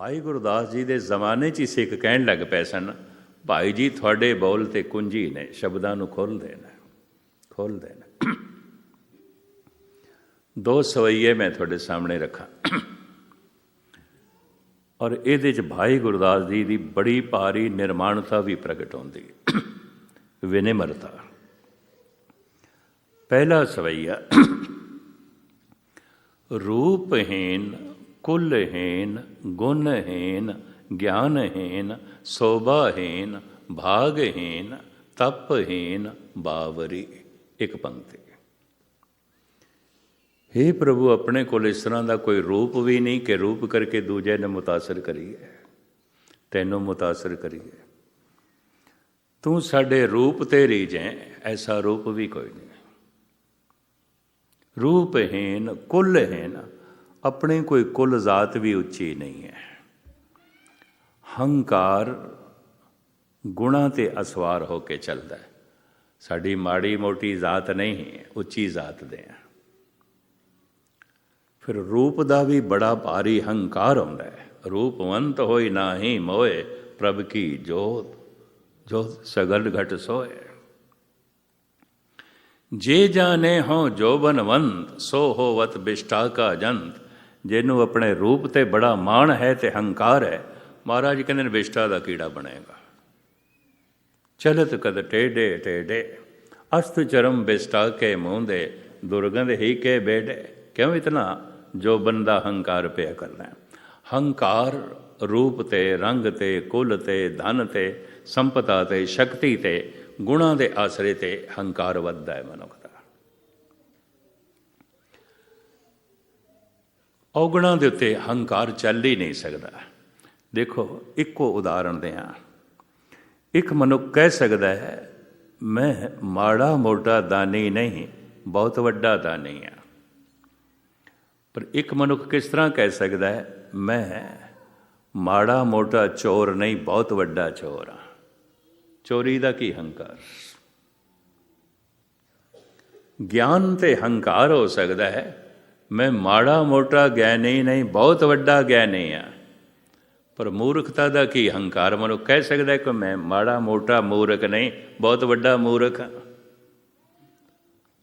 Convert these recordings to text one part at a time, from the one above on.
ਭਾਈ ਗੁਰਦਾਸ ਜੀ ਦੇ ਜ਼ਮਾਨੇ 'ਚ ਹੀ ਸਿੱਖ ਕਹਿਣ ਲੱਗ ਪਏ ਸਨ, ਭਾਈ ਜੀ ਤੁਹਾਡੇ ਬੋਲ ਤੇ ਕੁੰਜੀ ਨੇ, ਸ਼ਬਦਾਂ ਨੂੰ ਖੋਲ ਦੇਣਾ ਖੋਲ ਦੇਣਾ। ਦੋ ਸਵਈਏ ਮੈਂ ਤੁਹਾਡੇ ਸਾਹਮਣੇ ਰੱਖਾਂ। ਔਰ ਇਹਦੇ 'ਚ ਭਾਈ ਗੁਰਦਾਸ ਜੀ ਦੀ ਬੜੀ ਭਾਰੀ ਨਿਰਮਾਣਤਾ ਵੀ ਪ੍ਰਗਟ ਹੁੰਦੀ ਹੈ। ਵਿਨਿਮਰਤਾ। ਪਹਿਲਾ ਸਵਈਆ ਰੂਪਹੀਨ ਕੁਲਹੀਨ, ਗੁਣਹੀਨ, ਗਿਆਨਹੀਨ, ਸੋਭਾਹੀਨ, ਭਾਗਹੀਨ, ਤਪਹੀਨ, ਬਾਵਰੀ, ਇੱਕ ਪੰਕਤੀ। हे ਪ੍ਰਭੂ, ਆਪਣੇ ਕੋਲ ਇਸ ਤਰ੍ਹਾਂ ਦਾ ਕੋਈ ਰੂਪ ਵੀ ਨਹੀਂ ਕਿ ਰੂਪ ਕਰਕੇ ਦੂਜੇ ਨੂੰ ਮੁਤਾਸਰ ਕਰੀਏ। ਤੈਨੂੰ ਮੁਤਾਸਰ ਕਰੀਏ। ਤੂੰ ਸਾਡੇ ਰੂਪ ਤੇ ਰੀਜੈ ਐਸਾ ਰੂਪ ਵੀ ਕੋਈ ਨਹੀਂ। ਰੂਪਹੀਨ, ਕੁਲਹੀਨ ਆਪਣੇ ਕੋਈ ਕੁੱਲ ਜ਼ਾਤ ਵੀ ਉੱਚੀ ਨਹੀਂ ਹੈ। ਹੰਕਾਰ ਗੁਣਾ ਤੇ ਅਸਵਾਰ ਹੋ ਕੇ ਚੱਲਦਾ ਹੈ। ਸਾਡੀ ਮਾੜੀ ਮੋਟੀ ਜ਼ਾਤ ਨਹੀਂ, ਉੱਚੀ ਜ਼ਾਤ ਦੇ ਆ ਫਿਰ ਰੂਪ ਦਾ ਵੀ ਬੜਾ ਭਾਰੀ ਹੰਕਾਰ ਹੁੰਦਾ ਹੈ। ਰੂਪਵੰਤ ਹੋਈ ਨਾਹੀ ਮੋਏ, ਪ੍ਰਭ ਕੀ ਜੋਤ, ਜੋ ਸਗਲ ਘਟ ਸੋਏ। ਜੇ ਜਾਣੇ ਹੋ ਜੋਬਨਵੰਤ ਸੋ ਹੋਵਤ ਬਿਸ਼ਟਾ ਕਾ ਜੰਤ ਜਿਹਨੂੰ ਆਪਣੇ ਰੂਪ ਤੇ ਬੜਾ ਮਾਣ ਹੈ ਤੇ ਹੰਕਾਰ ਹੈ, ਮਹਾਰਾਜ ਕਹਿੰਦੇ ਨੇ ਬਿਸ਼ਟਾ ਦਾ ਕੀੜਾ ਬਣੇਗਾ। ਚਲਤ ਕਦ ਟੇਡੇ ਟੇਡੇ, ਅਸਤ ਚਰਮ ਬਿਸ਼ਟਾ ਕੇ ਮੂੰਦੇ, ਦੁਰਗੰਧ ਹੀ ਕੇ ਬੇੜੇ ਕਿਉਂ ਇਤਨਾ? ਜੋ ਬੰਦਾ ਹੰਕਾਰ ਪਿਆ ਕਰਨਾ ਹੈ। ਹੰਕਾਰ ਰੂਪ ਤੇ, ਰੰਗ ਤੇ, ਕੁਲ ਤੇ, ਧਨ ਤੇ, ਸੰਪਤਾ ਤੇ, ਸ਼ਕਤੀ ਤੇ, ਗੁਣਾ ਦੇ ਆਸਰੇ ਤੇ ਹੰਕਾਰ ਵੱਧਦਾ ਹੈ ਮਨੁੱਖ ਦਾ ਔਗਣਾ ਦੇ ਉੱਤੇ ਹੰਕਾਰ ਚੱਲ ਹੀ ਨਹੀਂ ਸਕਦਾ। ਦੇਖੋ, ਇੱਕੋ ਉਦਾਹਰਣ ਦੇ ਆ ਇੱਕ ਮਨੁੱਖ ਕਹਿ ਸਕਦਾ ਹੈ, ਮੈਂ ਮਾੜਾ ਮੋਟਾ ਦਾਨੀ ਨਹੀਂ, ਬਹੁਤ ਵੱਡਾ ਦਾਨੀ ਆ ਪਰ ਇੱਕ ਮਨੁੱਖ ਕਿਸ ਤਰ੍ਹਾਂ ਕਹਿ ਸਕਦਾ ਹੈ, ਮੈਂ ਮਾੜਾ ਮੋਟਾ ਚੋਰ ਨਹੀਂ, ਬਹੁਤ ਵੱਡਾ ਚੋਰ ਆ ਚੋਰੀ ਦਾ ਕੀ ਹੰਕਾਰ ਗਿਆਨ ਤੇ ਹੰਕਾਰ ਹੋ ਸਕਦਾ ਹੈ ਮੈਂ ਮਾੜਾ ਮੋਟਾ ਗਿਆਨੀ ਨਹੀਂ ਬਹੁਤ ਵੱਡਾ ਗਿਆਨੀ ਆ। ਪਰ ਮੂਰਖਤਾ ਦਾ ਕੀ ਹੰਕਾਰ ਮਨੁ ਕਹਿ ਸਕਦਾ ਕਿ ਮੈਂ ਮਾੜਾ ਮੋਟਾ ਮੂਰਖ ਨਹੀਂ, ਬਹੁਤ ਵੱਡਾ ਮੂਰਖ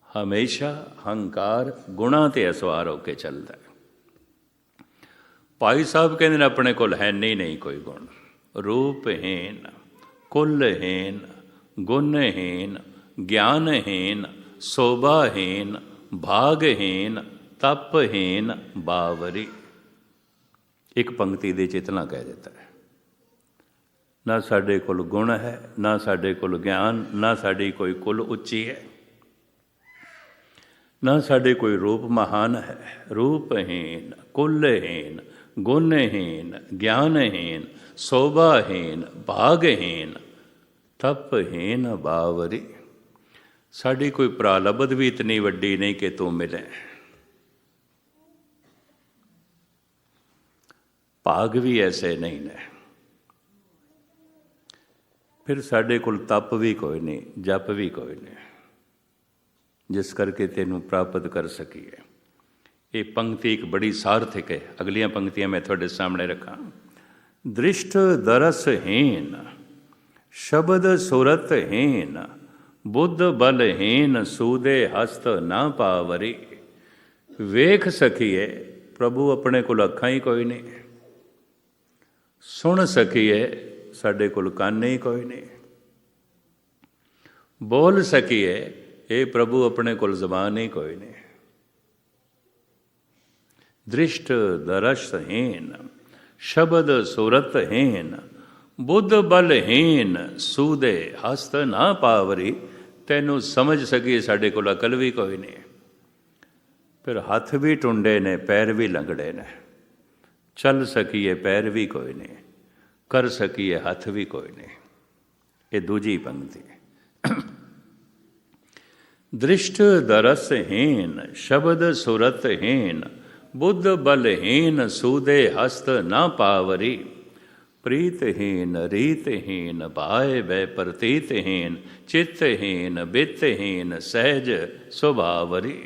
ਹਮੇਸ਼ਾ ਹੰਕਾਰ ਗੁਣਾ ਤੇ ਅਸਵਾਰ ਹੋ ਕੇ ਚੱਲਦਾ ਭਾਈ ਸਾਹਿਬ ਕਹਿੰਦੇ ਨੇ, ਆਪਣੇ ਕੋਲ ਹੈ ਨਹੀਂ ਨਹੀਂ ਕੋਈ ਗੁਣ। ਰੂਪਹੀਨ ਕੁਲਹੀਨ ਗੁਣਹੀਨ ਗਿਆਨਹੀਨ ਸੋਭਾਹੀਨ ਭਾਗਹੀਨ ਤਪਹੀਨ ਬਾਵਰੀ। ਇੱਕ ਪੰਕਤੀ ਦੇ ਚੇਤਨਾ ਕਹਿ ਦਿੱਤਾ ਹੈ। ਨਾ ਸਾਡੇ ਕੋਲ ਗੁਣ ਹੈ, ਨਾ ਸਾਡੇ ਕੋਲ ਗਿਆਨ, ਨਾ ਸਾਡੀ ਕੋਈ ਕੁਲ ਉੱਚੀ ਹੈ। ਨਾ ਸਾਡੇ ਕੋਈ ਰੂਪ ਮਹਾਨ ਹੈ। ਰੂਪਹੀਨ ਕੁਲਹੀਨ ਗੁਣਹੀਨ ਗਿਆਨਹੀਨ ਸੋਭਾਹੀਨ ਭਾਗਹੀਨ ਤਪਹੀਨ ਬਾਵਰੀ। ਸਾਡੀ ਕੋਈ ਪ੍ਰਾਲਬਧ ਵੀ ਇਤਨੀ ਵੱਡੀ ਨਹੀਂ ਕਿ ਤੂੰ ਮਿਲੇ। ਭਾਗ ਵੀ ਐਸੇ ਨਹੀਂ ਨੇ। ਫਿਰ ਸਾਡੇ ਕੋਲ ਤਪ ਵੀ ਕੋਈ ਨਹੀਂ, ਜਪ ਵੀ ਕੋਈ ਨਹੀਂ। ਜਿਸ ਕਰਕੇ ਤੈਨੂੰ ਪ੍ਰਾਪਤ ਕਰ ਸਕੀਏ। ਇਹ ਪੰਕਤੀ ਇੱਕ ਬੜੀ ਸਾਰਥਿਕ ਹੈ। ਅਗਲੀਆਂ ਪੰਕਤੀਆਂ ਮੈਂ ਤੁਹਾਡੇ ਸਾਹਮਣੇ ਰੱਖਾਂ। ਦ੍ਰਿਸ਼ਟ ਦਰਸਹੀਨ, ਸ਼ਬਦ ਸੁਰਤ ਬੁੱਧ ਬਲਹੀਨ, ਸੂਦੇ ਹਸਤ ਨਾ ਪਾਵਰੀ। ਵੇਖ ਸਕੀਏ, ਪ੍ਰਭੂ ਆਪਣੇ ਕੋਲ ਅੱਖਾਂ ਹੀ ਕੋਈ ਨਹੀਂ। ਸੁਣ ਸਕੀਏ, ਸਾਡੇ ਕੋਲ ਕੰਨ ਹੀ ਕੋਈ ਨਹੀਂ। ਬੋਲ ਸਕੀਏ, ਇਹ ਪ੍ਰਭੂ ਆਪਣੇ ਕੋਲ ਜ਼ਬਾਨ ਹੀ ਕੋਈ ਨਹੀਂ। ਦ੍ਰਿਸ਼ਟ ਦਰਸ਼ਹੀਨ, ਸ਼ਬਦ ਸੁਰਤਹੀਨ, ਬੁੱਧ ਬਲਹੀਨ, ਸੂਦੇ ਹਸਤ ਨਾ ਪਾਵਰੀ, ਤੈਨੂੰ ਸਮਝ ਸਕੀ ਸਾਡੇ ਕੋਲ ਅਕਲ ਵੀ ਕੋਈ ਨਹੀਂ। ਫਿਰ ਹੱਥ ਵੀ ਟੁੰਡੇ ਨੇ, ਪੈਰ ਵੀ ਲੰਗੜੇ ਨੇ। ਚੱਲ ਸਕੀਏ ਪੈਰ ਵੀ ਕੋਈ ਨਹੀਂ, ਕਰ ਸਕੀਏ ਹੱਥ ਵੀ ਕੋਈ ਨਹੀਂ। ਇਹ ਦੂਜੀ ਪੰਕਤੀ ਦ੍ਰਿਸ਼ਟ ਦਰਸਹੀਨ, ਸ਼ਬਦ ਸੁਰਤਹੀਨ, ਬੁੱਧ ਬਲਹੀਨ, ਸੂਦੇ ਹਸਤ ਨਾ ਪਾਵਰੀ। ਪ੍ਰੀਤਹੀਨ, ਰੀਤਹੀਨ, ਭਾਏ ਬੈ ਪ੍ਰਤੀਤਹੀਨ, ਚਿੱਤਹੀਨ, ਬਿਤਹੀਨ, ਸਹਿਜ ਸੁਭਾਵਰੀ।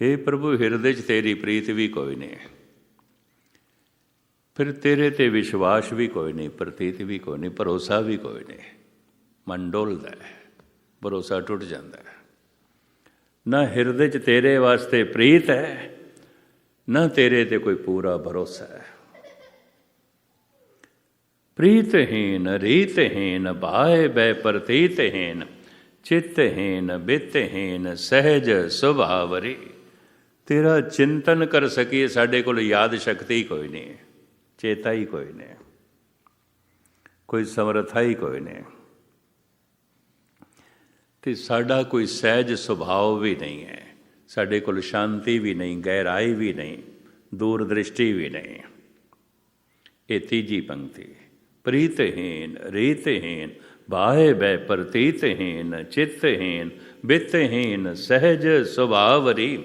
हे ਪ੍ਰਭੂ, ਹਿਰਦੇ 'ਚ ਤੇਰੀ ਪ੍ਰੀਤ ਵੀ ਕੋਈ ਨਹੀਂ। ਫਿਰ ਤੇਰੇ ਤੇ ਵਿਸ਼ਵਾਸ ਵੀ ਕੋਈ ਨਹੀਂ, ਪ੍ਰਤੀਤ ਵੀ ਕੋਈ ਨਹੀਂ, ਭਰੋਸਾ ਵੀ ਕੋਈ ਨਹੀਂ। ਮਨ ਡੋਲਦਾ ਹੈ, ਭਰੋਸਾ ਟੁੱਟ ਜਾਂਦਾ ਹੈ। ਨਾ ਹਿਰਦੇ 'ਚ ਤੇਰੇ ਵਾਸਤੇ ਪ੍ਰੀਤ ਹੈ, ਨਾ ਤੇਰੇ ਤੇ ਕੋਈ ਪੂਰਾ ਭਰੋਸਾ ਹੈ। ਪ੍ਰੀਤਹੀਨ, ਰੀਤਹੀਨ, ਭਾਏ ਬੈ ਪ੍ਰਤੀਤਹੀਨ, ਚਿੱਤਹੀਨ, ਬਿੱਤਹੀਨ, ਸਹਿਜ ਸੁਭਾਵਰੀ। ਤੇਰਾ ਚਿੰਤਨ ਕਰ ਸਕੀਏ, ਸਾਡੇ ਕੋਲ ਯਾਦ ਸ਼ਕਤੀ ਕੋਈ ਨਹੀਂ। ਚੇਤਾ ਹੀ ਕੋਈ ਨਹੀਂ ਕੋਈ ਸਮਰਥਾ ਹੀ ਕੋਈ ਨਹੀਂ ਤੇ ਸਾਡਾ ਕੋਈ ਸਹਿਜ ਸੁਭਾਅ ਵੀ ਨਹੀਂ ਹੈ। ਸਾਡੇ ਕੋਲ ਸ਼ਾਂਤੀ ਵੀ ਨਹੀਂ, ਗਹਿਰਾਈ ਵੀ ਨਹੀਂ ਦੂਰ ਦ੍ਰਿਸ਼ਟੀ ਵੀ ਨਹੀਂ। ਇਹ ਤੀਜੀ ਪੰਕਤੀ ਪ੍ਰੀਤਹੀਨ ਰੀਤਹੀਨ ਬਾਹੇ ਬੈ ਪ੍ਰਤੀਤਹੀਨ ਚਿੱਤਹੀਨ ਬਿੱਤਹੀਨ ਸਹਿਜ ਸੁਭਾਵਰੀ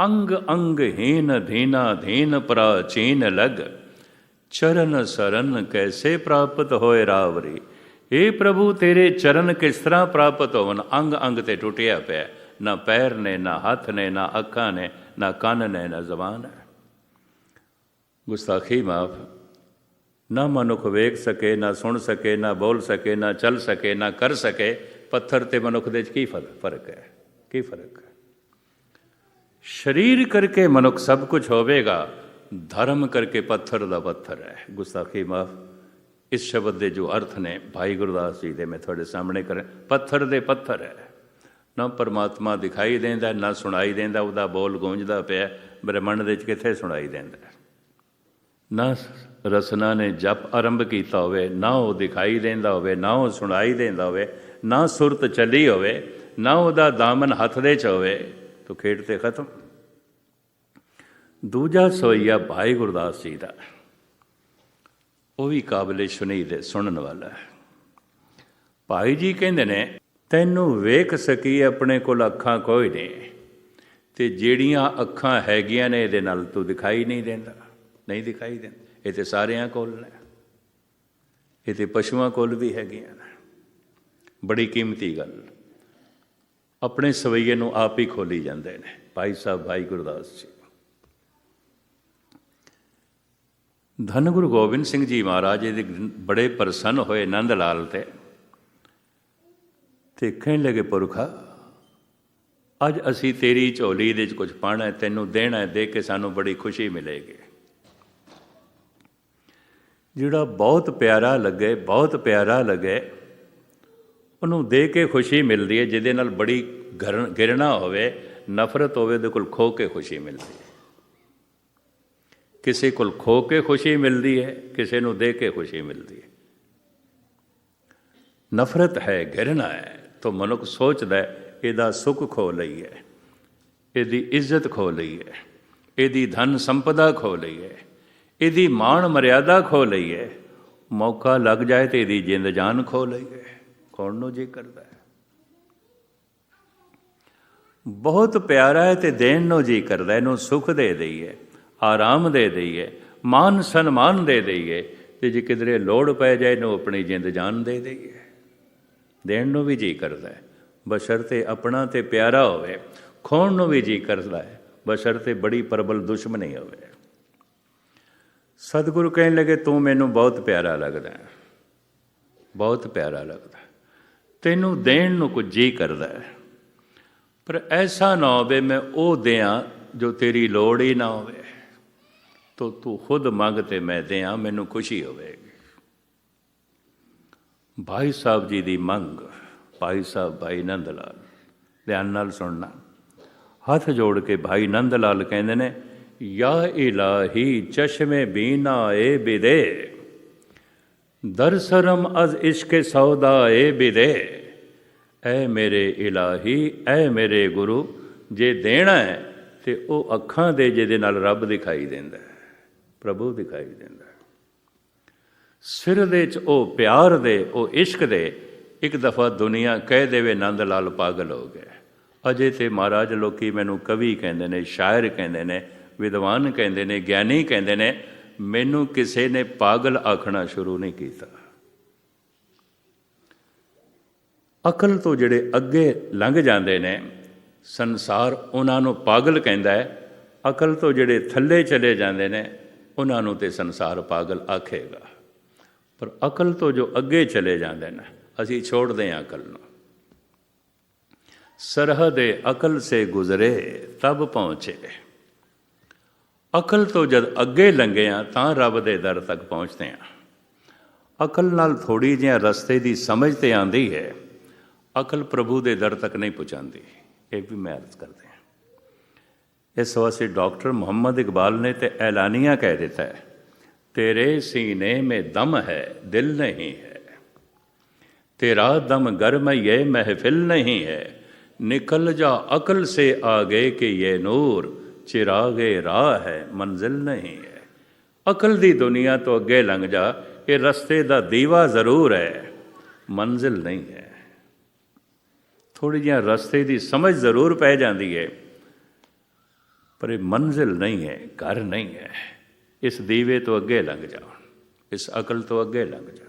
ਅੰਗ ਅੰਗਹੀਨ ਧੀਨਾ ਧੀਨ ਪ੍ਰਾਚੀਨ ਲਗ। ਚਰਨ ਸਰਨ ਕੈਸੇ ਪ੍ਰਾਪਤ ਹੋਏ ਰਾਵਰੀ? ਏ ਪ੍ਰਭੂ, ਤੇਰੇ ਚਰਨ ਕਿਸ ਤਰ੍ਹਾਂ ਪ੍ਰਾਪਤ ਹੋਵਨ? ਅੰਗ ਅੰਗ ਤੇ ਟੁੱਟਿਆ ਪਿਆ ਨਾ ਪੈਰ ਨੇ, ਨਾ ਹੱਥ ਨੇ, ਨਾ ਅੱਖਾਂ ਨੇ, ਨਾ ਕੰਨ ਨੇ, ਨਾ ਜ਼ਬਾਨ ਹੈ। ਗੁਸਤਾਖੀ ਮਾਫ। ਨਾ ਮਨੁੱਖ ਵੇਖ ਸਕੇ, ਨਾ ਸੁਣ ਸਕੇ, ਨਾ ਬੋਲ ਸਕੇ, ਨਾ ਚੱਲ ਸਕੇ, ਨਾ ਕਰ ਸਕੇ। ਪੱਥਰ ਤੇ ਮਨੁੱਖ ਦੇ ਵਿੱਚ ਕੀ ਫ਼ਰਕ ਹੈ? ਕੀ ਫ਼ਰਕ ਹੈ? ਸਰੀਰ ਕਰਕੇ ਮਨੁੱਖ ਸਭ ਕੁਝ ਹੋਵੇਗਾ। ਧਰਮ ਕਰਕੇ ਪੱਥਰ ਦਾ ਪੱਥਰ ਹੈ। ਗੁਸਤਾਖੀ ਮਾਫ। ਇਸ ਸ਼ਬਦ ਦੇ ਜੋ ਅਰਥ ਨੇ, ਭਾਈ ਗੁਰਦਾਸ ਜੀ ਦੇ ਮੈਂ ਤੁਹਾਡੇ ਸਾਹਮਣੇ ਕਰ। ਪੱਥਰ ਦੇ ਪੱਥਰ ਹੈ। ਨਾ ਪਰਮਾਤਮਾ ਦਿਖਾਈ ਦਿੰਦਾ, ਨਾ ਸੁਣਾਈ ਦਿੰਦਾ, ਉਹਦਾ ਬੋਲ ਗੂੰਜਦਾ ਪਿਆ, ਬ੍ਰਹਮੰਡ ਦੇ ਵਿੱਚ ਕਿੱਥੇ ਸੁਣਾਈ ਦਿੰਦਾ ਨਾ ਰਸਨਾ ਨੇ ਜਪ ਆਰੰਭ ਕੀਤਾ ਹੋਵੇ, ਨਾ ਉਹ ਦਿਖਾਈ ਦਿੰਦਾ ਹੋਵੇ, ਨਾ ਉਹ ਸੁਣਾਈ ਦਿੰਦਾ ਹੋਵੇ, ਨਾ ਸੁਰਤ ਚੱਲੀ ਹੋਵੇ, ਨਾ ਉਹਦਾ ਦਾਮਨ ਹੱਥ ਦੇ ਚ ਹੋਵੇ, ਤੋ ਖੇਡ ਤੇ ਖਤਮ। ਦੂਜਾ ਸੋਈਆ ਭਾਈ ਗੁਰਦਾਸ ਜੀ ਦਾ। ਉਹ ਵੀ ਕਾਬਲੇ ਸੁਨੀਦ ਸੁਣਨ ਵਾਲਾ ਹੈ। ਭਾਈ ਜੀ ਕਹਿੰਦੇ ਨੇ, ਤੈਨੂੰ ਵੇਖ ਸਕੀ ਆਪਣੇ ਕੋਲ ਅੱਖਾਂ ਕੋਈ ਨਹੀਂ ਤੇ ਜਿਹੜੀਆਂ ਅੱਖਾਂ ਹੈਗੀਆਂ ਨੇ ਇਹਦੇ ਨਾਲ ਤੂੰ ਦਿਖਾਈ ਨਹੀਂ ਦਿੰਦਾ। ਨਹੀਂ ਦਿਖਾਈ ਦਿੰਦਾ। ਇਹ ਤੇ ਸਾਰਿਆਂ ਕੋਲ ਨੇ। ਇਹ ਤੇ ਪਸ਼ੂਆਂ ਕੋਲ ਵੀ ਹੈਗੀਆਂ ਨੇ। ਬੜੀ ਕੀਮਤੀ ਗੱਲ। ਆਪਣੇ ਸਵਈਏ ਨੂੰ ਆਪ ਹੀ ਖੋਲੀ ਜਾਂਦੇ ਨੇ। ਭਾਈ ਸਾਹਿਬ, ਭਾਈ ਗੁਰਦਾਸ ਜੀ। ਧੰਨ ਗੁਰੂ ਗੋਬਿੰਦ ਸਿੰਘ ਜੀ ਮਹਾਰਾਜ ਜੀ ਦੇ ਬੜੇ ਪ੍ਰਸੰਨ ਹੋਏ ਨੰਦ ਲਾਲ ਤੇ। ਤੇ ਕਹਿਣ ਲੱਗੇ, ਪੁਰਖਾ, ਅੱਜ ਅਸੀਂ ਤੇਰੀ ਝੋਲੀ ਦੇ ਵਿੱਚ ਕੁਝ ਪਾਣਾ ਤੈਨੂੰ ਦੇਣਾ ਹੈ, ਦੇ ਕੇ ਸਾਨੂੰ ਬੜੀ ਖੁਸ਼ੀ ਮਿਲੇਗੀ। ਜਿਹੜਾ ਬਹੁਤ ਪਿਆਰਾ ਲੱਗੇ, ਬਹੁਤ ਪਿਆਰਾ ਲੱਗੇ, ਉਹਨੂੰ ਦੇ ਕੇ ਖੁਸ਼ੀ ਮਿਲਦੀ ਹੈ, ਜਿਹਦੇ ਨਾਲ ਬੜੀ ਗਿਰਣਾ ਹੋਵੇ, ਨਫ਼ਰਤ ਹੋਵੇ, ਉਹਦੇ ਕੋਲ ਖੋ ਕੇ ਖੁਸ਼ੀ ਮਿਲਦੀ ਹੈ। ਕਿਸੇ ਕੋਲ ਖੋ ਕੇ ਖੁਸ਼ੀ ਮਿਲਦੀ ਹੈ, ਕਿਸੇ ਨੂੰ ਦੇ ਕੇ ਖੁਸ਼ੀ ਮਿਲਦੀ ਹੈ। ਨਫ਼ਰਤ ਹੈ ਗਿਰਣਾ ਹੈ, ਤਾਂ ਮਨੁੱਖ ਸੋਚਦਾ ਇਹਦਾ ਸੁੱਖ ਖੋ ਲਈ ਹੈ, ਇਹਦੀ ਇੱਜ਼ਤ ਖੋ ਲਈ ਹੈ, ਇਹਦੀ ਧਨ ਸੰਪਦਾ ਖੋ ਲਈ ਹੈ, ਇਹਦੀ ਮਾਣ ਮਰਿਆਦਾ ਖੋ ਲਈ ਹੈ, ਮੌਕਾ ਲੱਗ ਜਾਏ ਤੇ ਇਹਦੀ ਜਿੰਦ ਜਾਨ ਖੋ ਲਈ ਹੈ। ਕੌਣ ਨੂੰ ਜੀ ਕਰਦਾ ਹੈ? ਬਹੁਤ ਪਿਆਰਾ ਹੈ ਤੇ ਦੇਣ ਨੂੰ ਜੀ ਕਰਦਾ ਇਹਨੂੰ ਸੁਖ ਦੇ ਦਈਏ ਆਰਾਮ ਦੇ ਦਈਏ, ਮਾਨ ਸਨਮਾਨ ਦੇ ਦਈਏ ਤੇ ਜੇ ਕਿਧਰੇ ਲੋੜ ਪੈ ਜਾਏ ਨੂੰ ਆਪਣੀ ਜਿੰਦ ਜਾਨ ਦੇ ਦਈਏ। ਦੇਣ ਨੂੰ ਵੀ ਜੀ ਕਰਦਾ ਹੈ ਬਸ਼ਰਤੇ ਆਪਣਾ ਤੇ ਪਿਆਰਾ ਹੋਵੇ, ਖੋਣ ਨੂੰ ਵੀ ਜੀ ਕਰਦਾ ਹੈ ਬਸ਼ਰਤੇ ਬੜੀ ਪ੍ਰਬਲ ਦੁਸ਼ਮਣੀ ਹੋਵੇ। ਸਤਿਗੁਰੂ ਕਹਿਣ ਲੱਗੇ, ਤੂੰ ਮੈਨੂੰ ਬਹੁਤ ਪਿਆਰਾ ਲੱਗਦਾ ਹੈ, ਬਹੁਤ ਪਿਆਰਾ ਲੱਗਦਾ ਤੈਨੂੰ ਦੇਣ ਨੂੰ ਕੁਝ ਜੀ ਕਰਦਾ ਹੈ। ਪਰ ਐਸਾ ਨਾ ਹੋਵੇ, ਮੈਂ ਉਹ ਦਿਆਂ ਜੋ ਤੇਰੀ ਲੋੜ ਹੀ ਨਾ ਹੋਵੇ। ਤੋ ਤੂੰ ਖੁਦ ਮੰਗ ਤੇ ਮੈਂ ਦਿਆਂ, ਮੈਨੂੰ ਖੁਸ਼ੀ ਹੋਵੇਗੀ ਭਾਈ ਸਾਹਿਬ ਜੀ ਦੀ ਮੰਗ, ਭਾਈ ਸਾਹਿਬ ਭਾਈ ਨੰਦ ਲਾਲ ਧਿਆਨ ਨਾਲ ਸੁਣਨਾ। ਹੱਥ ਜੋੜ ਕੇ ਭਾਈ ਨੰਦ ਲਾਲ ਕਹਿੰਦੇ ਨੇ, ਯਾ ਇਲਾਹੀ ਚਸ਼ਮੇ ਬੀਨਾ ਏ ਬਿਦੇ, ਦਰਸਰਮ ਅਜ਼ ਇਸ਼ਕ ਸੌਦਾ ਏ ਬਿਦੇ। ਐ ਮੇਰੇ ਇਲਾਹੀ, ਐ ਮੇਰੇ ਗੁਰੂ, ਜੇ ਦੇਣਾ ਹੈ ਤੇ ਉਹ ਅੱਖਾਂ ਦੇ ਜਿਹਦੇ ਨਾਲ ਰੱਬ ਦਿਖਾਈ ਦਿੰਦਾ ਪ੍ਰਭੂ ਦਿਖਾਈ ਦਿੰਦਾ ਸਿਰ ਦੇ ਚ ਉਹ ਪਿਆਰ ਦੇ, ਉਹ ਇਸ਼ਕ ਦੇ, ਇੱਕ ਦਫਾ ਦੁਨੀਆ ਕਹਿ ਦੇਵੇ ਨੰਦ ਲਾਲ ਪਾਗਲ ਹੋ ਗਏ ਅਜੇ ਤੇ ਮਹਾਰਾਜ ਲੋਕੀ ਮੈਨੂੰ ਕਵੀ ਕਹਿੰਦੇ ਨੇ, ਸ਼ਾਇਰ ਕਹਿੰਦੇ ਨੇ, ਵਿਦਵਾਨ ਕਹਿੰਦੇ ਨੇ, ਗਿਆਨੀ ਕਹਿੰਦੇ ਨੇ, ਮੈਨੂੰ ਕਿਸੇ ਨੇ ਪਾਗਲ ਆਖਣਾ ਸ਼ੁਰੂ ਨਹੀਂ ਕੀਤਾ। ਅਕਲ ਤੋਂ ਜਿਹੜੇ ਅੱਗੇ ਲੰਘ ਜਾਂਦੇ ਨੇ, ਸੰਸਾਰ ਉਹਨਾਂ ਨੂੰ ਪਾਗਲ ਕਹਿੰਦਾ ਹੈ। ਅਕਲ ਤੋਂ ਜਿਹੜੇ ਥੱਲੇ ਚਲੇ ਜਾਂਦੇ ਨੇ ਉਹਨਾਂ ਨੂੰ ਤੇ ਸੰਸਾਰ ਪਾਗਲ ਆਖੇਗਾ। ਪਰ ਅਕਲ ਤੋਂ ਜੋ ਅੱਗੇ ਚਲੇ ਜਾਂਦੇ ਨੇ, ਅਸੀਂ ਛੋੜਦੇ ਹਾਂ ਅਕਲ ਨੂੰ। ਸਰਹਦ ਅਕਲ ਸੇ ਗੁਜ਼ਰੇ, ਤਬ ਪਹੁੰਚੇ। ਅਕਲ ਤੋਂ ਜਦ ਅੱਗੇ ਲੰਘੇ ਲੰਘਿਆ ਤਾਂ ਰੱਬ ਦੇ ਦਰ ਤੱਕ ਪਹੁੰਚਦੇ ਹਾਂ। ਅਕਲ ਨਾਲ ਥੋੜੀ ਜਿਹੀ ਰਸਤੇ ਦੀ ਸਮਝ ਤੇ ਆਂਦੀ ਹੈ। ਅਕਲ ਪ੍ਰਭੂ ਦੇ ਦਰ ਤੱਕ ਨਹੀਂ ਪਹੁੰਚਾਉਂਦੀ ਇਹ ਵੀ ਮੈਂ ਅਰਜ਼ ਕਰਦੇ ਹਾਂ। ਇਸ ਵਾਸਤੇ ਡਾਕਟਰ ਮੁਹੰਮਦ ਇਕਬਾਲ ਨੇ ਤੇ ਐਲਾਨੀਆਂ ਕਹਿ ਦਿੱਤਾ ਹੈ, ਤੇਰੇ ਸੀਨੇ ਮੇ ਦਮ ਹੈ, ਦਿਲ ਨਹੀਂ ਹੈ। ਤੇਰਾ ਦਮ ਗਰਮ ਇਹ ਮਹਿਫਿਲ ਨਹੀਂ ਹੈ। ਨਿਕਲ ਜਾ ਅਕਲ ਸੇ ਆਗੇ ਕਿ ਇਹ ਨੂਰ, ਚਿਰਾਗੇ ਰਾਹ ਹੈ, ਮੰਜ਼ਿਲ ਨਹੀਂ ਹੈ। ਅਕਲ ਦੀ ਦੁਨੀਆ ਤੋਂ ਅੱਗੇ ਲੰਘ ਜਾ, ਇਹ ਰਸਤੇ ਦਾ ਦੀਵਾ ਜ਼ਰੂਰ ਹੈ, ਮੰਜ਼ਿਲ ਨਹੀਂ ਹੈ। ਥੋੜੀ ਜਿਹੀ ਰਸਤੇ ਦੀ ਸਮਝ ਜ਼ਰੂਰ ਪੈ ਜਾਂਦੀ ਹੈ। ਪਰ ਇਹ ਮੰਜ਼ਿਲ ਨਹੀਂ ਹੈ, ਘਰ ਨਹੀਂ ਹੈ। ਇਸ ਦੀਵੇ ਤੋਂ ਅੱਗੇ ਲੰਘ ਜਾਓ, ਇਸ ਅਕਲ ਤੋਂ ਅੱਗੇ ਲੰਘ ਜਾਓ।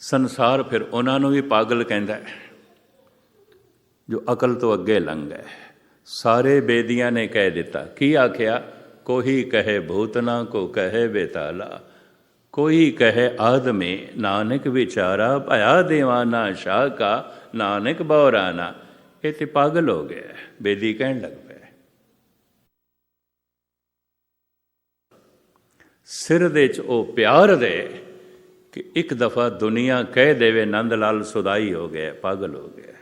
ਸੰਸਾਰ ਫਿਰ ਉਹਨਾਂ ਨੂੰ ਵੀ ਪਾਗਲ ਕਹਿੰਦਾ ਹੈ, ਜੋ ਅਕਲ ਤੋਂ ਅੱਗੇ ਲੰਘ ਗਏ ਸਾਰੇ ਬੇਦੀਆਂ ਨੇ ਕਹਿ ਦਿੱਤਾ, ਕੀ ਆਖਿਆ? ਕੋਈ ਕਹੇ ਭੂਤਨਾ ਕੋ ਕਹੇ ਬੇਤਾਲਾ। ਕੋਈ ਕਹੇ ਆਦਮੀ, ਨਾਨਕ ਵਿਚਾਰਾ, ਭਇਆ ਦੇਵਾਨਾ ਸ਼ਾਹ ਕਾ, ਨਾਨਕ ਬੌਰਾਨਾ। ਇਹ ਤੇ ਪਾਗਲ ਹੋ ਗਿਆ ਬੇਦੀ ਕਹਿਣ ਲੱਗ ਪਏ ਸਿਰ ਦੇ ਚ ਉਹ ਪਿਆਰ ਦੇ ਕਿ ਇੱਕ ਦਫਾ ਦੁਨੀਆ ਕਹਿ ਦੇਵੇ ਨੰਦ ਲਾਲ ਸੁਦਾਈ ਹੋ ਗਿਆ ਪਾਗਲ ਹੋ ਗਿਆ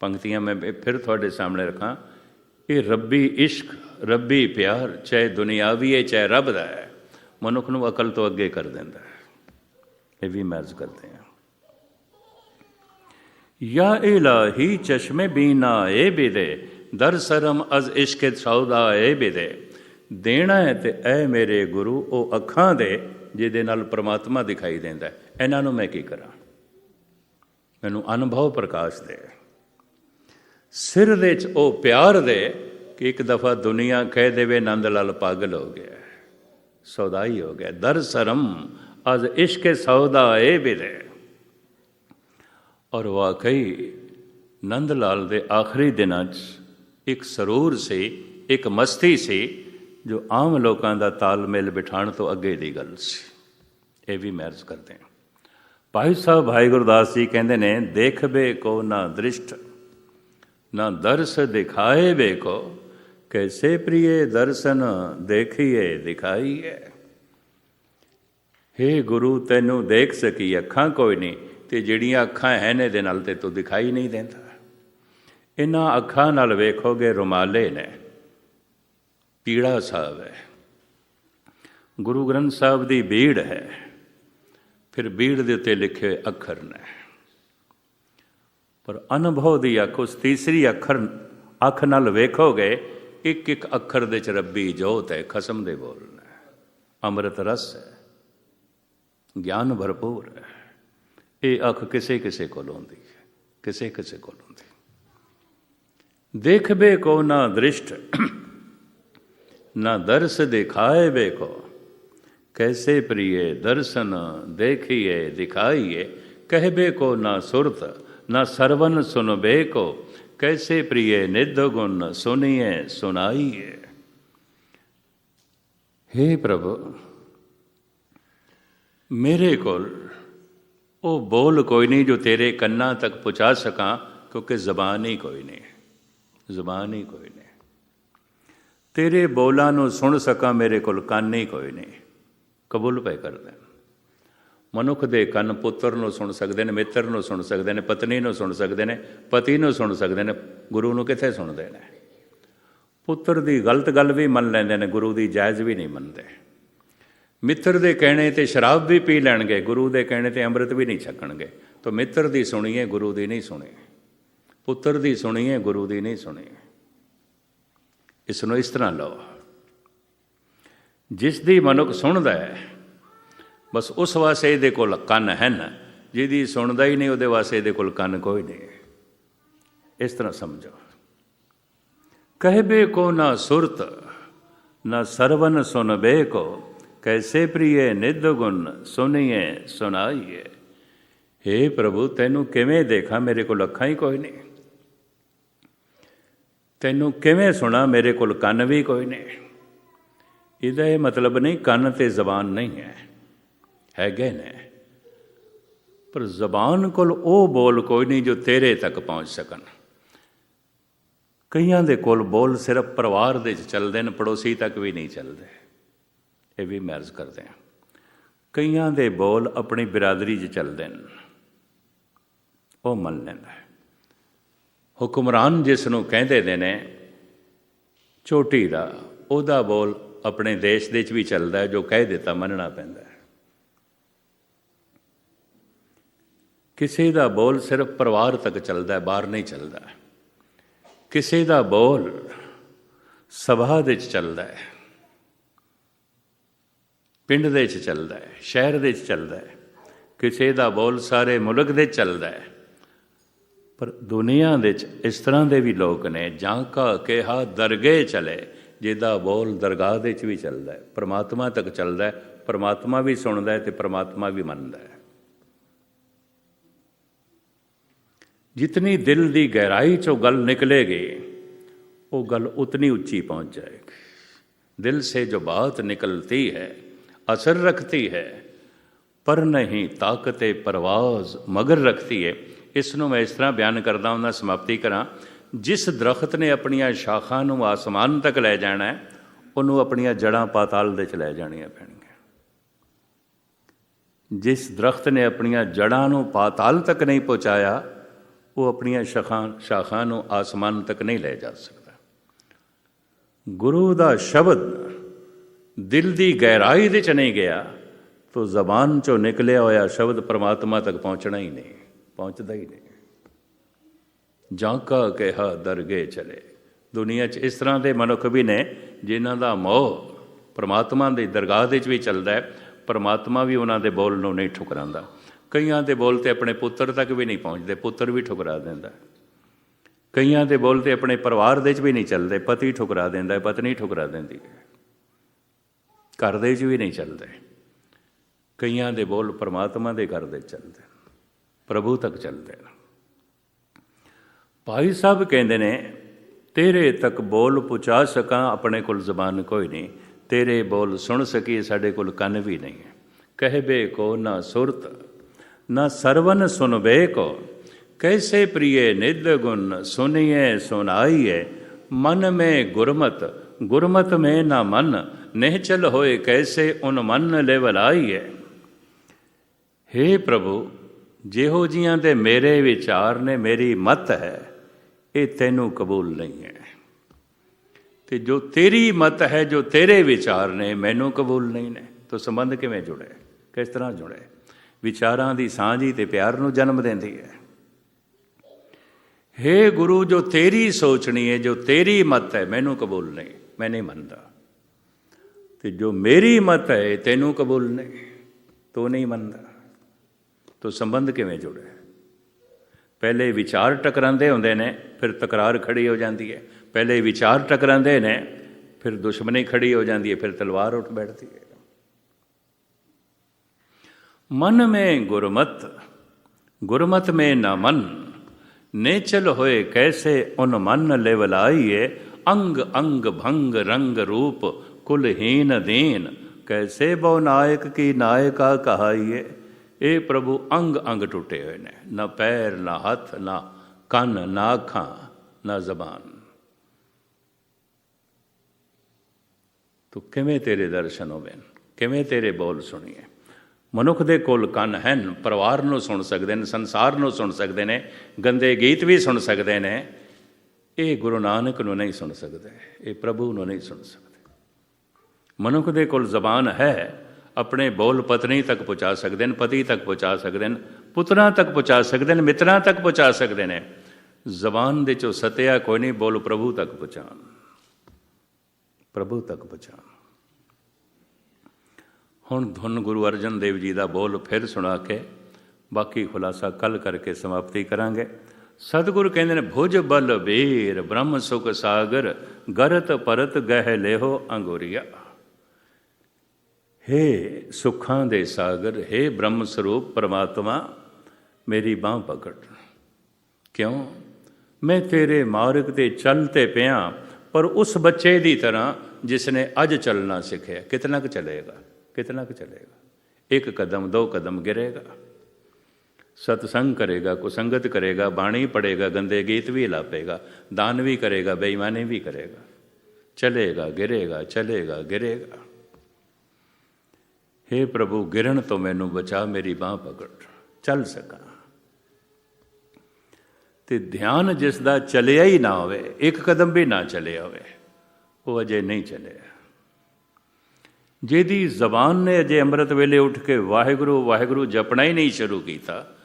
ਪੰਕਤੀਆਂ ਮੈਂ ਫਿਰ ਤੁਹਾਡੇ ਸਾਹਮਣੇ ਰੱਖਾਂ। ਇਹ ਰੱਬੀ ਇਸ਼ਕ, ਰੱਬੀ ਪਿਆਰ, ਚਾਹੇ ਦੁਨਿਆਵੀ ਹੈ, ਚਾਹੇ ਰੱਬ ਦਾ ਹੈ, ਮਨੁੱਖ ਨੂੰ ਅਕਲ ਤੋਂ ਅੱਗੇ ਕਰ ਦਿੰਦਾ ਹੈ। ਇਹ ਵੀ ਮਰਜ਼ ਕਰਦੇ ਹਾਂ। ਯਾ ਇਲਾਹੀ ਚਸ਼ਮੇ ਬੀਨਾ ਏ ਬਿਦੇ ਦਰ ਸਰਮ ਅਜ਼ ਇਸ਼ਕ ਸੌਦਾ ਏ ਬਿਦੇ ਦੇਣਾ ਹੈ ਤੇ ਐ ਮੇਰੇ ਗੁਰੂ ਉਹ ਅੱਖਾਂ ਦੇ ਜਿਹਦੇ ਨਾਲ ਪ੍ਰਮਾਤਮਾ ਦਿਖਾਈ ਦਿੰਦਾ ਇਹਨਾਂ ਨੂੰ ਮੈਂ ਕੀ ਕਰਾਂ ਮੈਨੂੰ ਅਨੁਭਵ ਪ੍ਰਕਾਸ਼ ਦੇ ਸਿਰ ਦੇ ਚ ਉਹ ਪਿਆਰ ਦੇ ਕਿ ਇੱਕ ਦਫਾ ਦੁਨੀਆ ਕਹਿ ਦੇਵੇ ਨੰਦ ਲਾਲ ਪਾਗਲ ਹੋ ਗਿਆ ਸੌਦਾਈ ਹੋ ਗਿਆ ਦਰ ਸਰਮ ਅਜ਼ ਇਸ਼ਕ ਸੌਦਾ ਏ ਬਿਦੇ ਔਰ ਵਾਕਈ ਨੰਦ ਲਾਲ ਦੇ ਆਖਰੀ ਦਿਨਾਂ 'ਚ ਇੱਕ ਸਰੂਰ ਸੀ, ਇੱਕ ਮਸਤੀ ਸੀ, ਜੋ ਆਮ ਲੋਕਾਂ ਦਾ ਤਾਲਮੇਲ ਬਿਠਾਣ ਤੋਂ ਅੱਗੇ ਦੀ ਗੱਲ ਸੀ। ਇਹ ਵੀ ਮਹਿਰਜ ਕਰਦੇ ਹਾਂ। ਭਾਈ ਸਾਹਿਬ, ਭਾਈ ਗੁਰਦਾਸ ਜੀ ਕਹਿੰਦੇ ਨੇ ਦੇਖਬੇ ਕੋ ਨਾ ਦ੍ਰਿਸ਼ਟ, ਨਾ ਦਰਸ ਦਿਖਾਏ ਬੇ ਕੋ, ਕੈਸੇ ਪ੍ਰੀਏ ਦਰਸ਼ਨ ਦੇਖੀਏ ਦਿਖਾਈਏ हे ਗੁਰੂ, ਤੈਨੂੰ ਦੇਖ ਸਕੀ ਅੱਖਾਂ ਕੋਈ ਨਹੀਂ ਤੇ ਜਿਹੜੀਆਂ ਅੱਖਾਂ ਹੈ ਇਹਦੇ ਨਾਲ ਤੇ ਤੂੰ ਦਿਖਾਈ ਨਹੀਂ ਦਿੰਦਾ। ਇਹਨਾਂ ਅੱਖਾਂ ਨਾਲ ਵੇਖੋਗੇ ਰੁਮਾਲੇ ਨੇ। ਪੀੜਾ ਸਾਹਿਬ ਹੈ। ਗੁਰੂ ਗ੍ਰੰਥ ਸਾਹਿਬ ਦੀ ਬੀੜ ਹੈ। ਫਿਰ ਬੀੜ ਦੇ ਉੱਤੇ ਲਿਖੇ ਅੱਖਰ ਨੇ। ਪਰ ਅਨੁਭਵ ਦੀ ਅੱਖ, ਉਸ ਤੀਸਰੀ ਅੱਖਰ, ਅੱਖ ਨਾਲ ਵੇਖੋਗੇ, ਇੱਕ ਇੱਕ ਅੱਖਰ ਦੇ ਚ ਰੱਬੀ ਜੋਤ ਹੈ, ਖਸਮ ਦੇ ਬੋਲ ਨੇ। ਅੰਮ੍ਰਿਤ ਰਸ ਹੈ। ਗਿਆਨ ਭਰਪੂਰ ਹੈ। ਇਹ ਅੱਖ ਕਿਸੇ ਕਿਸੇ ਕੋਲ ਹੁੰਦੀ ਹੈ ਕਿਸੇ ਕਿਸੇ ਕੋਲ ਹੁੰਦੀ ਦੇਖਬੇ ਕੋ ਨਾ ਦ੍ਰਿਸ਼ਟ ਨਾ ਦਰਸ ਦਿਖਾਏ ਬੇ ਕੋ कैसे प्रिय दर्शन देखिए दिखाइए कहबे को ना सुरत ना सरवन सुनबे को कैसे प्रिय निध गुण सुनिए सुनाइए हे प्रभु ਮੇਰੇ ਕੋਲ ਉਹ ਬੋਲ ਕੋਈ ਨਹੀਂ ਜੋ ਤੇਰੇ ਕੰਨਾਂ ਤੱਕ ਪਹੁੰਚਾ ਸਕਾਂ, ਕਿਉਂਕਿ ਜ਼ਬਾਨ ਹੀ ਕੋਈ ਨਹੀਂ। ਜ਼ਬਾਨ ਹੀ ਕੋਈ ਨਹੀਂ। ਤੇਰੇ ਬੋਲਾਂ ਨੂੰ ਸੁਣ ਸਕਾਂ, ਮੇਰੇ ਕੋਲ ਕੰਨ ਹੀ ਕੋਈ ਨਹੀਂ। ਕਬੂਲ ਪਏ ਕਰਦੇ ਮਨੁੱਖ ਦੇ ਕੰਨ ਪੁੱਤਰ ਨੂੰ ਸੁਣ ਸਕਦੇ ਨੇ, ਮਿੱਤਰ ਨੂੰ ਸੁਣ ਸਕਦੇ ਨੇ, ਪਤਨੀ ਨੂੰ ਸੁਣ ਸਕਦੇ ਨੇ, ਪਤੀ ਨੂੰ ਸੁਣ ਸਕਦੇ ਨੇ, ਗੁਰੂ ਨੂੰ ਕਿੱਥੇ ਸੁਣਦੇ ਨੇ? ਪੁੱਤਰ ਦੀ ਗਲਤ ਗੱਲ ਵੀ ਮੰਨ ਲੈਂਦੇ ਨੇ, ਗੁਰੂ ਦੀ ਜਾਇਜ਼ ਵੀ ਨਹੀਂ ਮੰਨਦੇ। ਮਿੱਤਰ ਦੇ ਕਹਿਣੇ ਤੇ ਸ਼ਰਾਬ ਵੀ ਪੀ ਲੈਣਗੇ, ਗੁਰੂ ਦੇ ਕਹਿਣੇ ਤੇ ਅੰਮ੍ਰਿਤ ਵੀ ਨਹੀਂ ਛਕਣਗੇ। ਤਾਂ ਮਿੱਤਰ ਦੀ ਸੁਣੀਏ, ਗੁਰੂ ਦੀ ਨਹੀਂ ਸੁਣੀ। ਪੁੱਤਰ ਦੀ ਸੁਣੀਏ, ਗੁਰੂ ਦੀ ਨਹੀਂ ਸੁਣੀ। ਇਸ ਨੂੰ ਇਸ ਤਰ੍ਹਾਂ ਲਓ। ਜਿਸ ਦੀ ਮਨੁੱਖ ਸੁਣਦਾ ਹੈ, ਬਸ ਉਸ ਵਾਸਤੇ ਇਹਦੇ ਕੋਲ ਕੰਨ ਹਨ। ਜਿਹਦੀ ਸੁਣਦਾ ਹੀ ਨਹੀਂ, ਉਹਦੇ ਵਾਸਤੇ ਇਹਦੇ ਕੋਲ ਕੰਨ ਕੋਈ ਨਹੀਂ। ਇਸ ਤਰ੍ਹਾਂ ਸਮਝੋ। ਕਹਿਬੇ ਕੋ ਨਾ ਸੁਰਤ, ਨਾ ਸਰਵਨ ਸੁਨਬੇ ਕੋ। ਕੈਸੇ ਪ੍ਰੀਏ ਨਿਧ ਗੁਣ ਸੁਨੀਏ ਸੁਣਾਈਏ। हे ਪ੍ਰਭੂ, ਤੈਨੂੰ ਕਿਵੇਂ ਦੇਖਾਂ? ਮੇਰੇ ਕੋਲ ਅੱਖਾਂ ਹੀ ਕੋਈ ਨਹੀਂ। ਤੈਨੂੰ ਕਿਵੇਂ ਸੁਣਾ? ਮੇਰੇ ਕੋਲ ਕੰਨ ਵੀ ਕੋਈ ਨਹੀਂ। ਇਹਦਾ ਇਹ ਮਤਲਬ ਨਹੀਂ, ਕੰਨ ਤੇ ਜ਼ਬਾਨ ਨਹੀਂ ਹੈ। ਹੈਗੇ ਨੇ। ਪਰ ਜ਼ਬਾਨ ਕੋਲ ਉਹ ਬੋਲ ਕੋਈ ਨਹੀਂ ਜੋ ਤੇਰੇ ਤੱਕ ਪਹੁੰਚ ਸਕਣ। ਕਈਆਂ ਦੇ ਕੋਲ ਬੋਲ ਸਿਰਫ ਪਰਿਵਾਰ ਦੇ ਚ ਚੱਲਦੇ ਨੇ, ਪੜੋਸੀ ਤੱਕ ਵੀ ਨਹੀਂ ਚੱਲਦੇ। ਇਹ ਵੀ ਮਰਜ਼ ਕਰਦੇ ਆ ਕਈਆਂ ਦੇ ਬੋਲ ਆਪਣੀ ਬਰਾਦਰੀ 'ਚ ਚੱਲਦੇ ਨੇ। ਉਹ ਮੰਨ ਲੈਂਦਾ ਹੈ। ਹੁਕਮਰਾਨ ਜਿਸ ਨੂੰ ਕਹਿੰਦੇ ਦੇ ਨੇ ਚੋਟੀ ਦਾ, ਉਹਦਾ ਬੋਲ ਆਪਣੇ ਦੇਸ਼ ਦੇ ਵਿੱਚ ਵੀ ਚੱਲਦਾ ਹੈ, ਜੋ ਕਹਿ ਦਿੱਤਾ ਮੰਨਣਾ ਪੈਂਦਾ ਹੈ। ਕਿਸੇ ਦਾ ਬੋਲ ਸਿਰਫ ਪਰਿਵਾਰ ਤੱਕ ਚੱਲਦਾ ਹੈ, ਬਾਹਰ ਨਹੀਂ ਚੱਲਦਾ ਕਿਸੇ ਦਾ ਬੋਲ ਸਭਾ ਦੇ ਵਿੱਚ ਚੱਲਦਾ ਹੈ। ਪਿੰਡ ਦੇ ਵਿੱਚ ਚੱਲਦਾ ਹੈ, ਸ਼ਹਿਰ ਦੇ ਵਿੱਚ ਚੱਲਦਾ ਹੈ, ਕਿਸੇ ਦਾ ਬੋਲ ਸਾਰੇ ਮੁਲਕ ਦੇ ਚੱਲਦਾ ਹੈ। ਪਰ ਦੁਨੀਆ ਦੇ ਵਿੱਚ ਇਸ ਤਰ੍ਹਾਂ ਦੇ ਵੀ ਲੋਕ ਨੇ, ਜਾਂ ਕਾ ਕਿਹਾ ਦਰਗੇ ਚਲੇ, ਜਿਹਦਾ ਬੋਲ ਦਰਗਾਹ ਦੇ ਵਿੱਚ ਵੀ ਚੱਲਦਾ ਹੈ, ਪ੍ਰਮਾਤਮਾ ਤੱਕ ਚੱਲਦਾ ਹੈ, ਪ੍ਰਮਾਤਮਾ ਵੀ ਸੁਣਦਾ ਹੈ ਤੇ ਪ੍ਰਮਾਤਮਾ ਵੀ ਮੰਨਦਾ ਹੈ। ਜਿਤਨੀ ਦਿਲ ਦੀ ਗਹਿਰਾਈ ਚੋਂ ਗੱਲ ਨਿਕਲੇਗੀ, ਉਹ ਗੱਲ ਉਤਨੀ ਉੱਚੀ ਪਹੁੰਚ ਜਾਏਗੀ। ਦਿਲ ਸੇ ਜੋ ਬਾਤ ਨਿਕਲਤੀ ਹੈ असर रखती है ਪਰ ਨਹੀਂ ਤਾਕਤੇ ਪਰਵਾਜ਼ ਮਗਰ ਰੱਖਦੀ ਹੈ ਇਸ ਨੂੰ ਮੈਂ ਇਸ ਤਰ੍ਹਾਂ ਬਿਆਨ ਕਰਦਾ ਹਾਂ ਸਮਾਪਤੀ ਕਰਾਂ ਜਿਸ ਦਰਖਤ ਨੇ ਆਪਣੀਆਂ ਸ਼ਾਖਾਂ ਨੂੰ ਆਸਮਾਨ ਤੱਕ ਲੈ ਜਾਣਾ ਹੈ ਉਹਨੂੰ ਆਪਣੀਆਂ ਜੜਾਂ ਪਾਤਾਲ ਦੇ ਚ ਲੈ ਜਾਣੀਆਂ ਪੈਣਗੀਆਂ ਜਿਸ ਦਰਖਤ ਨੇ ਆਪਣੀਆਂ ਜੜਾਂ ਨੂੰ ਪਾਤਾਲ ਤੱਕ ਨਹੀਂ ਪਹੁੰਚਾਇਆ ਉਹ ਆਪਣੀਆਂ ਸ਼ਾਖਾਂ ਸ਼ਾਖਾਂ ਨੂੰ ਆਸਮਾਨ ਤੱਕ ਨਹੀਂ ਲੈ ਜਾ ਸਕਦਾ ਗੁਰੂ ਦਾ ਸ਼ਬਦ ਦਿਲ ਦੀ ਗਹਿਰਾਈ ਦੇ ਚ ਨਹੀਂ ਗਿਆ, ਤੋ ਜ਼ਬਾਨ ਚੋਂ ਨਿਕਲਿਆ ਹੋਇਆ ਸ਼ਬਦ ਪਰਮਾਤਮਾ ਤੱਕ ਪਹੁੰਚਣਾ ਹੀ ਨਹੀਂ, ਪਹੁੰਚਦਾ ਹੀ ਨਹੀਂ। ਜਾਂ ਕਾ ਕਿਹਾ ਦਰਗੇ ਚਲੇ। ਦੁਨੀਆ 'ਚ ਇਸ ਤਰ੍ਹਾਂ ਦੇ ਮਨੁੱਖ ਵੀ ਨੇ ਜਿਨ੍ਹਾਂ ਦਾ ਮੋਹ ਪਰਮਾਤਮਾ ਦੀ ਦਰਗਾਹ ਦੇ 'ਚ ਵੀ ਚੱਲਦਾ ਹੈ, ਪਰਮਾਤਮਾ ਵੀ ਉਹਨਾਂ ਦੇ ਬੋਲ ਨੂੰ ਨਹੀਂ ਠੁਕਰਾਉਂਦਾ। ਕਈਆਂ ਦੇ ਬੋਲ ਤੇ ਆਪਣੇ ਪੁੱਤਰ ਤੱਕ ਵੀ ਨਹੀਂ ਪਹੁੰਚਦੇ, ਪੁੱਤਰ ਵੀ ਠੁਕਰਾ ਦਿੰਦਾ। ਕਈਆਂ ਦੇ ਬੋਲ ਤੇ ਆਪਣੇ ਪਰਿਵਾਰ ਦੇ 'ਚ ਵੀ ਨਹੀਂ ਚੱਲਦੇ, ਪਤੀ ਠੁਕਰਾ ਦਿੰਦਾ, ਪਤਨੀ ਠੁਕਰਾ ਦਿੰਦੀ ਹੈ। ਘਰ ਦੇ ਚ ਵੀ ਨਹੀਂ ਚੱਲਦੇ। ਕਈਆਂ ਦੇ ਬੋਲ ਪਰਮਾਤਮਾ ਦੇ ਘਰ ਦੇ ਚੱਲਦੇ ਪ੍ਰਭੂ ਤੱਕ ਚੱਲਦੇ ਨੇ। ਭਾਈ ਸਾਹਿਬ ਕਹਿੰਦੇ ਨੇ, ਤੇਰੇ ਤੱਕ ਬੋਲ ਪਹੁੰਚਾ ਸਕਾਂ, ਆਪਣੇ ਕੋਲ ਜ਼ਬਾਨ ਕੋਈ ਨਹੀਂ। ਤੇਰੇ ਬੋਲ ਸੁਣ ਸਕੀ ਸਾਡੇ ਕੋਲ ਕੰਨ ਵੀ ਨਹੀਂ ਹੈ। ਕਹਿਬੇ ਕੋ ਨਾ ਸੁਰਤ, ਨਾ ਸਰਵਨ ਸੁਨਬੇ ਕੋ। ਕੈਸੇ ਪ੍ਰੀਏ ਨਿਦ ਗੁਣ ਸੁਨਿਏ ਸੁਨਾਈਏ ਮਨ ਮੇ ਗੁਰਮਤ ਗੁਰਮਤ ਮੇ ਨਾ ਮਨ ਨਿਹਚਲ ਹੋਏ ਕੈਸੇ ਉਨ ਮਨ ਲੈਵਲਾਈਏ हे ਪ੍ਰਭੂ, ਜਿਹੋ ਜੀਆਂ ਦੇ ਮੇਰੇ ਵਿਚਾਰ ਨੇ ਮੇਰੀ ਮਤ ਹੈ, ਇਹ ਤੈਨੂੰ ਕਬੂਲ ਨਹੀਂ ਹੈ। ਤੇ ਜੋ ਤੇਰੀ ਮਤ ਹੈ, ਜੋ ਤੇਰੇ ਵਿਚਾਰ ਨੇ, ਮੈਨੂੰ ਕਬੂਲ ਨਹੀਂ ਨੇ। ਤੋ ਸੰਬੰਧ ਕਿਵੇਂ ਜੁੜੇ? ਕਿਸ ਤਰ੍ਹਾਂ ਜੁੜੇ? ਵਿਚਾਰਾਂ ਦੀ ਸਾਂਝੀ ਤੇ ਪਿਆਰ ਨੂੰ ਜਨਮ ਦਿੰਦੀ ਹੈ। हे ਗੁਰੂ, ਜੋ ਤੇਰੀ ਸੋਚਣੀ ਹੈ, ਜੋ ਤੇਰੀ ਮਤ ਹੈ, ਮੈਨੂੰ ਕਬੂਲ ਨਹੀਂ। ਮੈਂ ਨਹੀਂ ਮੰਨਦਾ ਤੇ ਜੋ ਮੇਰੀ ਮਤ ਹੈ ਤੈਨੂੰ ਕਬੂਲ ਨਹੀਂ ਤੂੰ ਨਹੀਂ ਮੰਨਦਾ ਤੋ ਸੰਬੰਧ ਕਿਵੇਂ ਜੁੜੇ ਪਹਿਲੇ ਵਿਚਾਰ ਟਕਰਾਉਂਦੇ ਹੁੰਦੇ ਨੇ ਫਿਰ ਤਕਰਾਰ ਖੜੀ ਹੋ ਜਾਂਦੀ ਹੈ ਪਹਿਲੇ ਵਿਚਾਰ ਟਕਰਾਉਂਦੇ ਨੇ ਫਿਰ ਦੁਸ਼ਮਣੀ ਖੜੀ ਹੋ ਜਾਂਦੀ ਹੈ ਫਿਰ ਤਲਵਾਰ ਉੱਠ ਬੈਠਦੀ ਹੈ ਮਨ ਮੇ ਗੁਰਮਤ ਗੁਰਮਤ ਮੇ ਨਾ ਮਨ नेचल होए कैसे उन मन लेवलाइए ਅੰਗ ਅੰਗ ਭੰਗ ਰੰਗ ਰੂਪ ਕੁਲਹੀਨ ਦੇਨ, ਕੈਸੇ ਬਉ ਨਾਇਕ ਕੀ ਨਾਇਕਾ ਕਹਾਈਏ? ਇਹ ਪ੍ਰਭੂ ਅੰਗ ਅੰਗ ਟੁੱਟੇ ਹੋਏ ਨੇ, ਨਾ ਪੈਰ, ਨਾ ਹੱਥ, ਨਾ ਕੰਨ, ਨਾ ਅੱਖਾਂ, ਨਾ ਜ਼ਬਾਨ। ਤੂੰ ਕਿਵੇਂ ਤੇਰੇ ਦਰਸ਼ਨ ਹੋਵੇ ਕਿਵੇਂ ਤੇਰੇ ਬੋਲ ਸੁਣੀਏ? ਮਨੁੱਖ ਦੇ ਕੋਲ ਕੰਨ ਹਨ, ਪਰਿਵਾਰ ਨੂੰ ਸੁਣ ਸਕਦੇ ਨੇ, ਸੰਸਾਰ ਨੂੰ ਸੁਣ ਸਕਦੇ ਨੇ, ਗੰਦੇ ਗੀਤ ਵੀ ਸੁਣ ਸਕਦੇ ਨੇ ਇਹ ਗੁਰੂ ਨਾਨਕ ਨੂੰ ਨਹੀਂ ਸੁਣ ਸਕਦਾ ਇਹ ਪ੍ਰਭੂ ਨੂੰ ਨਹੀਂ ਸੁਣ ਸਕਦੇ ਮਨੁੱਖ ਦੇ ਕੋਲ ਜ਼ਬਾਨ ਹੈ ਆਪਣੇ ਬੋਲ ਪਤਨੀ ਤੱਕ ਪਹੁੰਚਾ ਸਕਦੇ ਨੇ ਪਤੀ ਤੱਕ ਪਹੁੰਚਾ ਸਕਦੇ ਨੇ ਪੁੱਤਰਾਂ ਤੱਕ ਪਹੁੰਚਾ ਸਕਦੇ ਨੇ ਮਿੱਤਰਾਂ ਤੱਕ ਪਹੁੰਚਾ ਸਕਦੇ ਨੇ ਜ਼ਬਾਨ ਦੇ ਚੋਂ ਸਤਿਆ ਕੋਈ ਨਹੀਂ ਬੋਲ ਪ੍ਰਭੂ ਤੱਕ ਪਹੁੰਚਾਣ ਪ੍ਰਭੂ ਤੱਕ ਪਹੁੰਚਾਣ ਹੁਣ ਧੁਨ ਗੁਰੂ ਅਰਜਨ ਦੇਵ ਜੀ ਦਾ ਬੋਲ ਫਿਰ ਸੁਣਾ ਕੇ ਬਾਕੀ ਖੁਲਾਸਾ ਕੱਲ ਕਰਕੇ ਸਮਾਪਤੀ ਕਰਾਂਗੇ ਸਤਿਗੁਰ ਕਹਿੰਦੇ ਨੇ, ਭੁਜ ਬਲ ਬੀਰ ਬ੍ਰਹਮ ਸੁਖ ਸਾਗਰ, ਗਰਤ ਪਰਤ ਗਹਿ ਲੇਹੋ ਅੰਗੋਰੀਆ। हे ਸੁਖਾਂ ਦੇ ਸਾਗਰ हे ਬ੍ਰਹਮ ਸਰੂਪ ਪਰਮਾਤਮਾ, ਮੇਰੀ ਬਾਹ ਪਕੜ। ਕਿਉਂ? ਮੈਂ ਤੇਰੇ ਮਾਰਗ ਤੇ ਚੱਲਤੇ ਪਿਆ, ਪਰ ਉਸ ਬੱਚੇ ਦੀ ਤਰ੍ਹਾਂ ਜਿਸ ਨੇ ਅੱਜ ਚੱਲਣਾ ਸਿੱਖਿਆ, ਕਿਤਨਾ ਕੁ ਚਲੇਗਾ? ਕਿਤਨਾ ਕੁ ਚਲੇਗਾ? ਇੱਕ ਕਦਮ, ਦੋ ਕਦਮ ਗਿਰੇਗਾ। ਸਤਸੰਗ ਕਰੇਗਾ, ਕੁਸੰਗਤ ਕਰੇਗਾ, ਬਾਣੀ ਪੜੇਗਾ ਗੰਦੇ ਗੀਤ ਵੀ ਲਾਪੇਗਾ, ਦਾਨ ਵੀ ਕਰੇਗਾ, ਬੇਈਮਾਨੀ ਵੀ ਕਰੇਗਾ। ਚਲੇਗਾ, ਗਿਰੇਗਾ ਚਲੇਗਾ, ਗਿਰੇਗਾ। हे ਪ੍ਰਭੂ, ਗਿਰਨ ਤੋਂ ਮੈਨੂੰ ਬਚਾ, ਮੇਰੀ ਬਾਹ ਪਕੜ, ਚੱਲ ਸਕਾਂ। ਤੇ ਧਿਆਨ ਜਿਸ ਦਾ ਚਲਿਆ ਹੀ ਨਾ ਹੋਵੇ, ਇੱਕ ਕਦਮ ਵੀ ਨਾ ਚਲਿਆ ਹੋਵੇ, ਉਹ ਅਜੇ ਨਹੀਂ ਚੱਲਿਆ। ਜਿਹਦੀ ਜ਼ਬਾਨ ਨੇ ਅਜੇ ਅੰਮ੍ਰਿਤ ਵੇਲੇ ਉੱਠ ਕੇ ਵਾਹਿਗੁਰੂ ਵਾਹਿਗੁਰੂ ਜਪਣਾ ਹੀ ਨਹੀਂ ਸ਼ੁਰੂ ਕੀਤਾ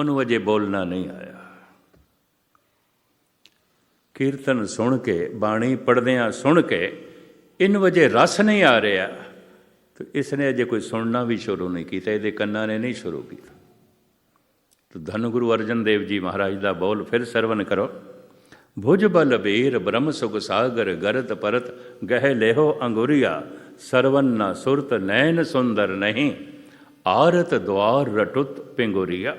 ਉਹਨੂੰ ਅਜੇ ਬੋਲਣਾ ਨਹੀਂ ਆਇਆ। ਕੀਰਤਨ ਸੁਣ ਕੇ, ਬਾਣੀ ਪੜਦਿਆਂ ਸੁਣ ਕੇ, ਇਹਨੂੰ ਵਜੇ ਰਸ ਨਹੀਂ ਆ ਰਿਹਾ। ਤੇ ਇਸ ਨੇ ਅਜੇ ਕੋਈ ਸੁਣਨਾ ਵੀ ਸ਼ੁਰੂ ਨਹੀਂ ਕੀਤਾ, ਇਹਦੇ ਕੰਨਾਂ ਨੇ ਨਹੀਂ ਸ਼ੁਰੂ ਕੀਤਾ। ਤੋ ਧੰਨ ਗੁਰੂ ਅਰਜਨ ਦੇਵ ਜੀ ਮਹਾਰਾਜ ਦਾ ਬੋਲ ਫਿਰ ਸਰਵਨ ਕਰੋ। ਭੁਜ ਬਲ ਬੀਰ ਬ੍ਰਹਮ ਸੁਖ ਸਾਗਰ ਗਰਤ ਪਰਤ, ਗਹਿ ਲੇਹੋ ਅੰਗੁਰੀਆ, ਸਰਵਨ ਨਾ ਸੁਰਤ ਨੈਣ ਸੁੰਦਰ ਨਹੀਂ, ਆਰਤ ਦਵਾਰ ਰਟੁਤ ਪਿੰਗੁਰੀਆ।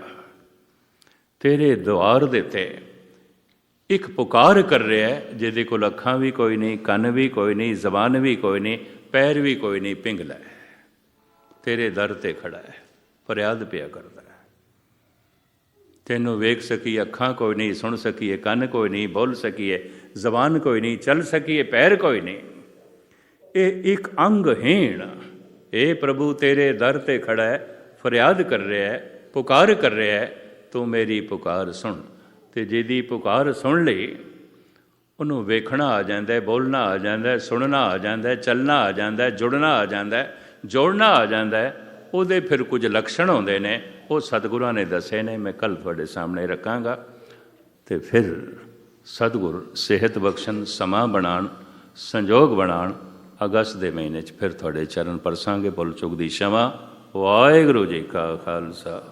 ਤੇਰੇ ਦਵਾਰ ਦੇ ਤੇ ਇੱਕ ਪੁਕਾਰ ਕਰ ਰਿਹਾ ਜਿਹਦੇ ਕੋਲ ਅੱਖਾਂ ਵੀ ਕੋਈ ਨਹੀਂ, ਕੰਨ ਵੀ ਕੋਈ ਨਹੀਂ, ਜ਼ਬਾਨ ਵੀ ਕੋਈ ਨਹੀਂ, ਪੈਰ ਵੀ ਕੋਈ ਨਹੀਂ, ਪਿੰਗਲਾ ਹੈ। ਤੇਰੇ ਦਰ ਤੇ ਖੜਾ ਹੈ, ਫਰਿਆਦ ਪਿਆ ਕਰਦਾ ਹੈ। ਤੈਨੂੰ ਵੇਖ ਸਕੀਏ, ਅੱਖਾਂ ਕੋਈ ਨਹੀਂ, ਸੁਣ ਸਕੀਏ, ਕੰਨ ਕੋਈ ਨਹੀਂ, ਬੋਲ ਸਕੀਏ, ਜ਼ਬਾਨ ਕੋਈ ਨਹੀਂ, ਚੱਲ ਸਕੀਏ, ਪੈਰ ਕੋਈ ਨਹੀਂ। ਇਹ ਇੱਕ ਅੰਗਹੀਣ ਇਹ ਪ੍ਰਭੂ ਤੇਰੇ ਦਰ ਤੇ ਖੜਾ ਹੈ, ਫਰਿਆਦ ਕਰ ਰਿਹਾ ਹੈ, ਪੁਕਾਰ ਕਰ ਰਿਹਾ ਹੈ ਤੂੰ ਮੇਰੀ ਪੁਕਾਰ ਸੁਣ। ਤੇ ਜਿਹਦੀ ਪੁਕਾਰ ਸੁਣ ਲਈ, ਉਹਨੂੰ ਵੇਖਣਾ ਆ ਜਾਂਦਾ ਹੈ ਬੋਲਣਾ ਆ ਜਾਂਦਾ ਹੈ ਸੁਣਨਾ ਆ ਜਾਂਦਾ ਹੈ ਚੱਲਣਾ ਆ ਜਾਂਦਾ ਹੈ ਜੁੜਨਾ ਆ ਜਾਂਦਾ ਹੈ ਜੋੜਨਾ ਆ ਜਾਂਦਾ। ਹੈ ਉਹਦੇ ਫਿਰ ਕੁਝ ਲੱਛਣ ਹੁੰਦੇ ਨੇ, ਉਹ ਸਤਿਗੁਰਾਂ ਨੇ ਦੱਸੇ ਨੇ, ਮੈਂ ਕੱਲ ਤੁਹਾਡੇ ਸਾਹਮਣੇ ਰੱਖਾਂਗਾ। ਤੇ ਫਿਰ ਸਤਿਗੁਰ ਸਿਹਤ ਬਖਸ਼ਣ, ਸਮਾਂ ਬਣਾਣ ਸੰਜੋਗ ਬਣਾਣ ਅਗਸਤ ਦੇ ਮਹੀਨੇ 'ਚ ਫਿਰ ਤੁਹਾਡੇ ਚਰਨ ਪਰਸਾਂਗੇ ਭੁੱਲ ਚੁੱਕ ਦੀ ਸ਼ਮਾ। ਵਾਹਿਗੁਰੂ ਜੀ ਕਾ ਖਾਲਸਾ।